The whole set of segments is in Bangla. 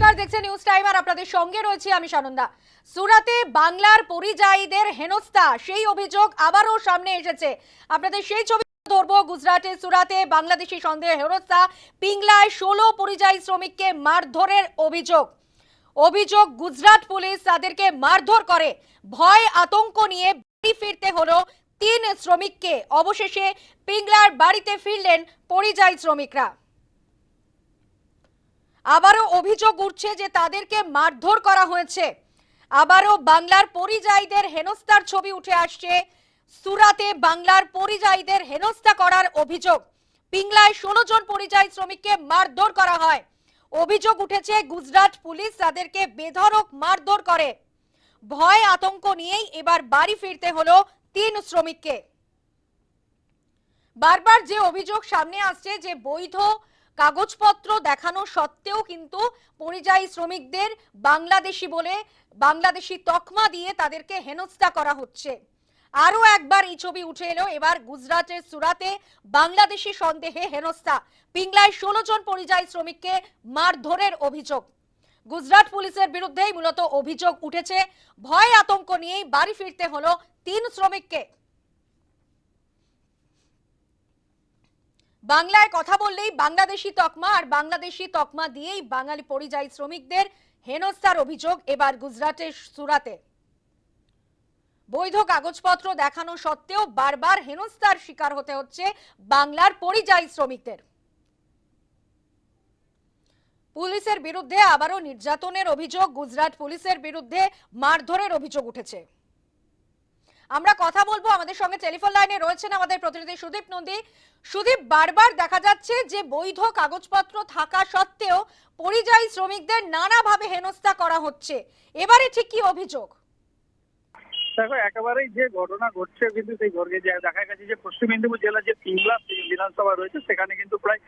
নমস্কার, দেখছেন নিউজ টাইম আর আপনাদের সঙ্গে রয়েছে আমি সানন্দা। সুরাতে বাংলার পরিযায়ীদের হেনস্থা, সেই অভিযোগ আবারও সামনে এসেছে। আপনাদের সেই ছবি ধরবো, গুজরাটে সুরাতে বাংলাদেশি সন্দেহে হেনস্থা, পিংলায় ষোলো পরিযায়ী শ্রমিককে মারধরের অভিযোগ। অভিযোগ, গুজরাট পুলিশ তাদেরকে মারধর করে। ভয়, আতঙ্ক নিয়ে বাড়ি ফিরতে হলো তিন শ্রমিককে। অবশেষে পিংলার বাড়িতে ফিরলেন পরিযায়ী শ্রমিকরা। আবারও অভিযোগ উঠছে যে তাদেরকে মারধর করা হয়েছে। আবারও বাংলার পরিযায়ীদের হেনস্থার ছবি উঠে আসছে। সুরাতে বাংলার পরিযায়ীদের হেনস্থা করার অভিযোগ। পিংলায় ষোলো জন পরিযায়ী শ্রমিককে মারধর করা হয়। অভিযোগ উঠেছে, গুজরাট পুলিশ তাদেরকে বেধড়ক মারধর করে। ভয়, আতঙ্ক নিয়েই এবার বাড়ি ফিরতে হলো তিন শ্রমিককে। বারবার যে অভিযোগ সামনে আসছে যে বৈধ কাগজপত্র দেখানো সত্ত্বেও কিন্তু পরিযায়ী শ্রমিকদের বাংলাদেশি বলে, বাংলাদেশি তকমা দিয়ে তাদেরকে হেনস্থা করা হচ্ছে। আরও একবার এই ছবি উঠে এলো, এবার গুজরাটের সুরাতে বাংলাদেশি সন্দেহে হেনস্থা। পিংলায় ষোলো জন পরিযায়ী শ্রমিককে মারধরের অভিযোগ। গুজরাট পুলিশের বিরুদ্ধেই মূলত অভিযোগ উঠেছে। ভয় আতঙ্ক নিয়েই বাড়ি ফিরতে হলো তিন শ্রমিককে। বাংলায় কথা বললেই বাংলাদেশি তকমা, আর বাংলাদেশি তকমা দিয়েই বাঙালি পরিযায়ী শ্রমিকদের হেনস্থার অভিযোগ এবার গুজরাটের সুরাতে। বৈধ কাগজপত্র দেখানো সত্ত্বেও বারবার হেনস্থার শিকার হতে হচ্ছে বাংলার পরিযায়ী শ্রমিকদের। পুলিশের বিরুদ্ধে আবারও নির্যাতনের অভিযোগ, গুজরাট পুলিশের বিরুদ্ধে মারধরের অভিযোগ উঠেছে। আমরা কথা বলব আমাদের সঙ্গে টেলিফোন লাইনে রয়েছেন আমাদের প্রতিনিধি সুদীপ নন্দী। সুদীপ, বারবার দেখা যাচ্ছে যে বৈধ কাগজপত্র থাকা সত্ত্বেও পরিযায়ী শ্রমিকদের নানাভাবে হেনস্থা করা হচ্ছে। এবারে ঠিক কি অভিযোগ? দেখো, একেবারেই যে ঘটনা ঘটছে কিন্তু সেই ঘটকে দেখা গেছে যে পশ্চিম মেদিনীপুর জেলার যে পিংলা বিধানসভা রয়েছে, সেখানে কিন্তু প্রায়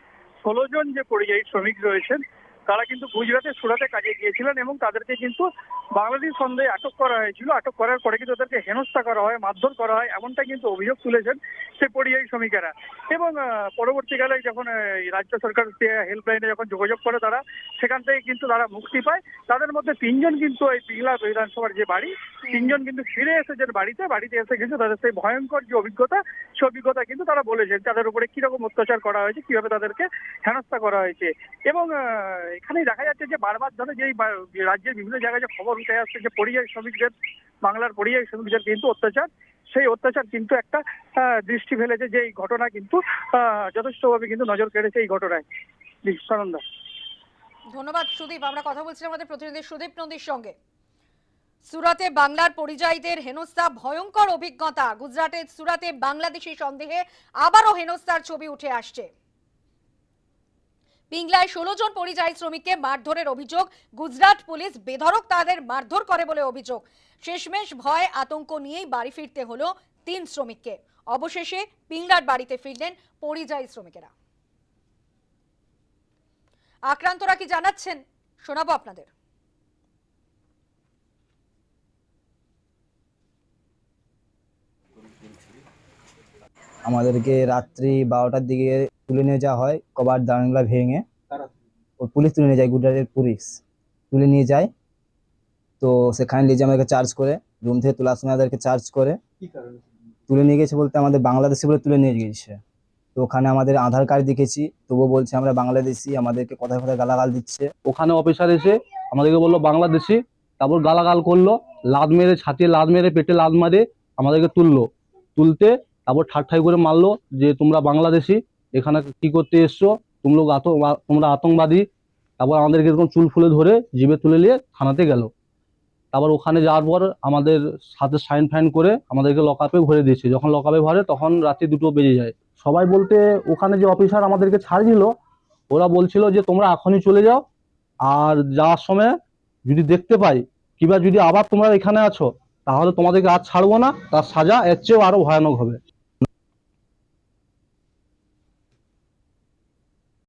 ষোলো জন যে পরিযায়ী শ্রমিক রয়েছেন তারা কিন্তু গুজরাটের সুরাতে কাজে গিয়েছিলেন এবং তাদেরকে কিন্তু বাংলাদেশ সন্দেহে আটক করা হয়েছিল। আটক করার পরে কিন্তু তাদেরকে হেনস্থা করা হয়, মারধর করা হয় এমনটা কিন্তু অভিযোগ তুলেছেন সেই পরিযায়ী শ্রমিকেরা। এবং পরবর্তীকালে যখন রাজ্য সরকার হেল্পলাইনে যখন যোগাযোগ করে তারা, সেখান থেকে কিন্তু তারা মুক্তি পায়। তাদের মধ্যে তিনজন কিন্তু এই পিংলা বিধানসভার যে বাড়ি, তিনজন কিন্তু ফিরে এসেছেন বাড়িতে বাড়িতে এসে কিন্তু তাদের সেই ভয়ঙ্কর যে অভিজ্ঞতা, সে অভিজ্ঞতা কিন্তু তারা বলেছেন, তাদের উপরে কীরকম অত্যাচার করা হয়েছে, কীভাবে তাদেরকে হেনস্থা করা হয়েছে। এবং আহ, এখানেই দেখা যাচ্ছে যে বারবার ধরে যে রাজ্যের বিভিন্ন জায়গায় যে খবর উঠে আসছে যে পরিযায়ী শ্রমিকদের বাংলার পরিযায়ী শ্রমিকদের কিন্তু অত্যাচার। সেই অত্যাচার কিন্তু একটা দৃষ্টি ফেলেছে যে এই ঘটনা কিন্তু যথেষ্টভাবে কিন্তু নজর কেড়েছে এই ঘটনায়। সানন্দা। ধন্যবাদ সুদীপ। আমরা কথা বলছিলাম আমাদের প্রতিনিধি সুদীপ নন্দীর সঙ্গে। সুরাতে বাংলার পরিযায়ীদের হেনস্থা ভয়ঙ্কর অভিজ্ঞতা। গুজরাটের সুরাতে বাংলাদেশি সন্দেহে আবারও হেনস্থার ছবি উঠে আসছে। পিংলায় ষোলো জন পরিযায়ী শ্রমিককে মারধরের অভিযোগ। গুজরাট পুলিশ বেধরক তাদের মারধর করে বলে অভিযোগ। শেষমেশ ভয়, আতঙ্ক নিয়েই বাড়ি ফিরতে হলো তিন শ্রমিককে। অবশেষে পিংলার বাড়িতে ফিরলেন পরিযায়ী শ্রমিকেরা। আক্রান্তরা কি জানাচ্ছেন? শোনাবো আপনাদের। আমাদেরকে রাত্রি বারোটার দিকে তুলে নিয়ে যাওয়া হয় কবার জানলা ভেঙে। ও পুলিশ তুলে নিয়ে যায় গুজরাটের পুলিশ তুলে নিয়ে যায়। তো সেখানে নিয়ে যেয়ে আমাদেরকে চার্জ করে রুম থেকে তোলার সময় আমাদেরকে চার্জ করে। তুলে নিয়ে গেছে বলতে আমাদের বাংলাদেশি বলে তুলে নিয়ে গিয়েছে। তো ওখানে আমাদের আধার কার্ড দেখেছি তবুও বলছে আমরা বাংলাদেশি আমাদেরকে কথায় কথায় গালাগাল দিচ্ছে। ওখানে অফিসার এসে আমাদেরকে বলল বাংলাদেশি। তারপর গালাগাল করল লাদ মেরে ছাতিয়ে লাদ মেরে পেটে লাদ মারে আমাদেরকে তুললো। তুলতে তারপর ঠাট্টাই করে মারলো যে তোমরা বাংলাদেশি, এখানে কি করতে এসছো? তোমরা তোমরা আতঙ্কবাদী। তারপর আমাদেরকে এরকম চুল ফুলে ধরে জিভে তুলে নিয়ে থানাতে গেল। তারপর ওখানে যাওয়ার পর আমাদের সাথে সাইন ফাইন করে আমাদেরকে লকআপে ভরে দিয়েছে। যখন লকআপে ভরে তখন রাত্রি দুটো বেজে যায়। সবাই বলতে ওখানে যে অফিসার আমাদেরকে ছাড় দিল, ওরা বলছিল যে তোমরা এখনই চলে যাও। আর যাওয়ার সময় যদি দেখতে পাই, কিংবা যদি আবার তোমরা এখানে আছো, তাহলে তোমাদেরকে আর ছাড়বো না। তার সাজা এর চেয়েও আরও ভয়ানক হবে।